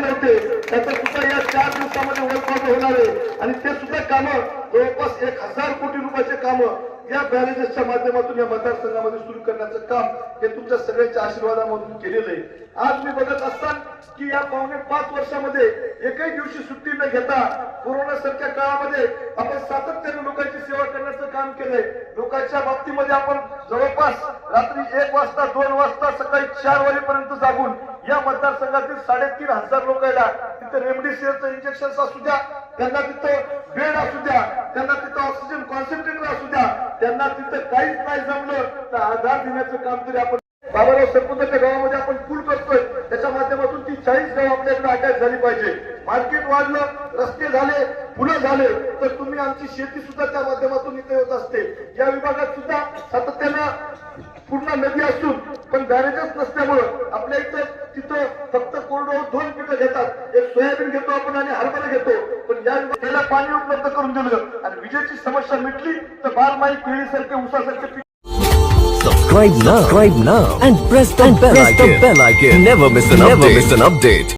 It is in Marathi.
पूर्ण झाले नव्हते त्याचं सुद्धा या चार दिवसामध्ये वर्कआउट होणार आहे. आणि ते सुद्धा कामं जवळपास एक हजार कोटी रुपयाचे कामं या बॅरेजेसच्या माध्यमातून या मतदारसंघामध्ये सुरू करण्याचं काम हे तुमच्या सगळ्यांच्या आशीर्वादामधून केलेलं आहे. आज मी बघत असताना की या पावणे पाच वर्षामध्ये एकही दिवशी सुट्टी न घेता कोरोना सारख्या काळामध्ये आपण सातत्याने लोकांची सेवा करण्याचं काम केलंय. लोकांच्या बाबतीमध्ये आपण जवळपास रात्री एक वाजता दोन वाजता सकाळी चार वाजेपर्यंत जागून या मतदारसंघातील साडेतीन हजार लोकांना तिथे रेमडेसिवीरचं इंजेक्शन असू द्या त्यांना तिथं बेड असू द्या त्यांना तिथं ऑक्सिजन कॉन्सन्ट्रेटर असू द्या त्यांना तिथं काहीच नाही जमलं तर आधार देण्याचं काम तरी आपण बाबाराव सरपंचाच्या गावामध्ये आपण पूल करतोय. त्याच्या माध्यमातून ती चाळीस गाव आपल्याकडे अटॅच झाली पाहिजे. मार्केट वाढलं रस्ते झाले फुलं झाले तर तुम्ही आमची शेती सुद्धा त्या माध्यमातून इथे होत असते. या विभागात सुद्धा सातत्यानं पूर्ण नदी असून पण बॅरेजच नसल्यामुळं आपल्या इथं तिथं फक्त कोरडो दोन पिकं घेतात एक सोयाबीन घेतो आपण आणि हरभरा घेतो पण या विभागाला पाणी उपलब्ध करून दिलं आणि विजेची समस्या मिटली तर बारमाही केळीसारखे उसासारखे पीक Subscribe now. Subscribe now and press the bell icon. Never miss an update. Never miss an update.